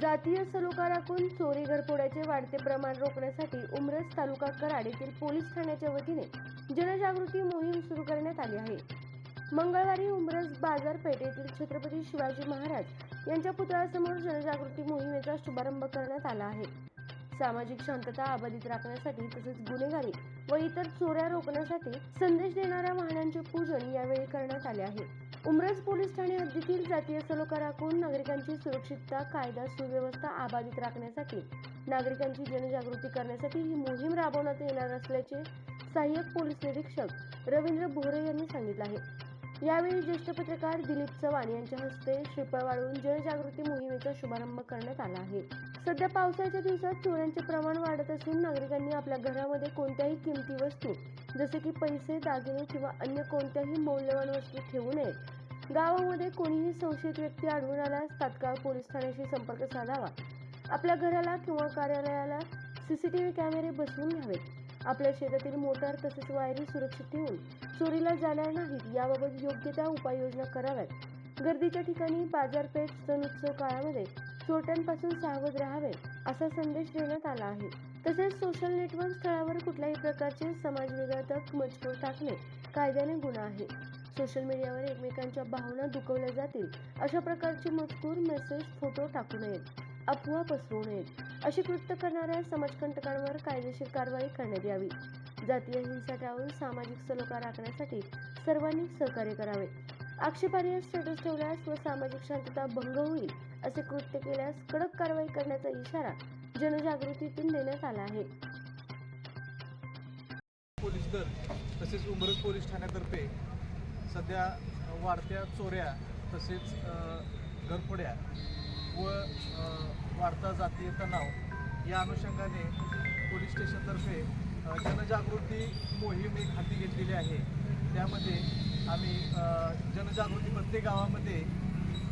जातीय सलोकाराकून चोरी घरफोड्याचे वाढते प्रमाण रोखण्यासाठी उमरस तालुका कराड येथील पोलीस ठाण्याच्या वतीने जनजागृती मोहीम सुरू करण्यात आली आहे. मंगळवारी उमरस बाजारपेठेतील छत्रपती शिवाजी महाराज यांच्या पुतळ्यासमोर जनजागृती मोहिमेचा शुभारंभ करण्यात आला आहे. सामाजिक शांतता अबाधित राखण्यासाठी तसेच गुन्हेगारी व इतर चोऱ्या रोखण्यासाठी संदेश देणाऱ्या वाहनांचे पूजन यावेळी करण्यात आले आहे. उमरज पोलीस ठाणे हद्दीतील जातीय सलोखा राखून नागरिकांची सुरक्षितता कायदा सुव्यवस्था अबाधित राखण्यासाठी नागरिकांची जनजागृती करण्यासाठी ही मोहीम राबवण्यात येणार असल्याचे सहाय्यक पोलीस निरीक्षक रवींद्र भोरे यांनी सांगितले आहे. यावेळी ज्येष्ठ पत्रकार दिलीप चव्हाण यांच्या हस्ते श्रीफळ वाढवून जनजागृती मोहिमेचा शुभारंभ करण्यात आला आहे. सध्या पावसाच्या दिवसात चोऱ्यांचे प्रमाण वाढत असून नागरिकांनी आपल्या घरामध्ये कोणत्याही किमती वस्तू जसे की पैसे दागिने किंवा अन्य कोणत्याही मौल्यवान वस्तू ठेवू नये गावामध्ये कोणीही संशयित व्यक्ती आढळून आल्यास तात्काळ पोलीस ठाण्याशी संपर्क साधावा. आपल्या घराला किंवा कार्यालयाला सीसीटीव्ही कॅमेरे बसवून घ्यावेत आपल्या शेतातील मोटार तसेच वायरी सुरक्षित ठेवून चोरीला जाणार नाहीत याबाबत योग्य त्या उपाययोजना कराव्यात. गर्दीच्या ठिकाणी बाजारपेठ सण उत्सव काळामध्ये चोरट्यांपासून सावध राहावे असा संदेश देण्यात आला आहे. तसेच सोशल नेटवर्क स्थळावर कुठल्याही प्रकारचे समाजविघातक मजकूर टाकणे कायद्याने गुन्हा आहे. सोशल मीडियावर एकमेकांच्या भावना दुखवल्या जातील. अशा प्रकारचे मजकूर मेसेज फोटो टाकू नयेत. अफवा पसरू नयेत. अशी कृत्य करणाऱ्या समाजकंटकांवर कायदेशीर कारवाई करण्यात यावी. जातीय हिंसा टाळून सामाजिक सलोखा राखण्यासाठी सर्वांनी सहकार्य करावे. आक्षेपार्ह स्टेटस ठेवल्यास व सामाजिक शांतता भंग होईल असे कृत्य केल्यास कडक कारवाई करण्याचा इशारा जनजागृतीतून देण्यात आला आहे. पोलीस दल तसेच उमरज पोलीस ठाण्यातर्फे सध्या वाढत्या चोऱ्या तसेच घरफोड्या व वाढता जातीय तणाव या अनुषंगाने पोलीस स्टेशनतर्फे जनजागृती मोहीम एक हाती घेतलेली आहे. त्यामध्ये आम्ही जनजागृती प्रत्येक गावामध्ये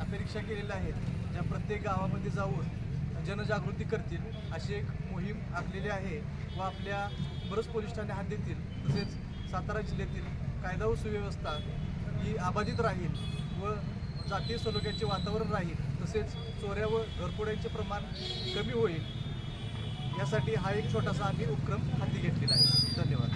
अपेक्षा केलेल्या आहेत. ज्या प्रत्येक गावामध्ये जाऊन जनजागृती करतील अशी एक मोहीम आखलेली आहे व आपल्या बरंच पोलीस ठाणे हात देतील. तसेच सातारा जिल्ह्यातील कायदा व सुव्यवस्था ही अबाधित राहील व जातीय सलोख्याचे वातावरण राहील तसेच चोऱ्या व घरफोड्यांचे प्रमाण कमी होईल. यासाठी हा एक छोटासा आम्ही उपक्रम हाती घेतलेला आहे. धन्यवाद.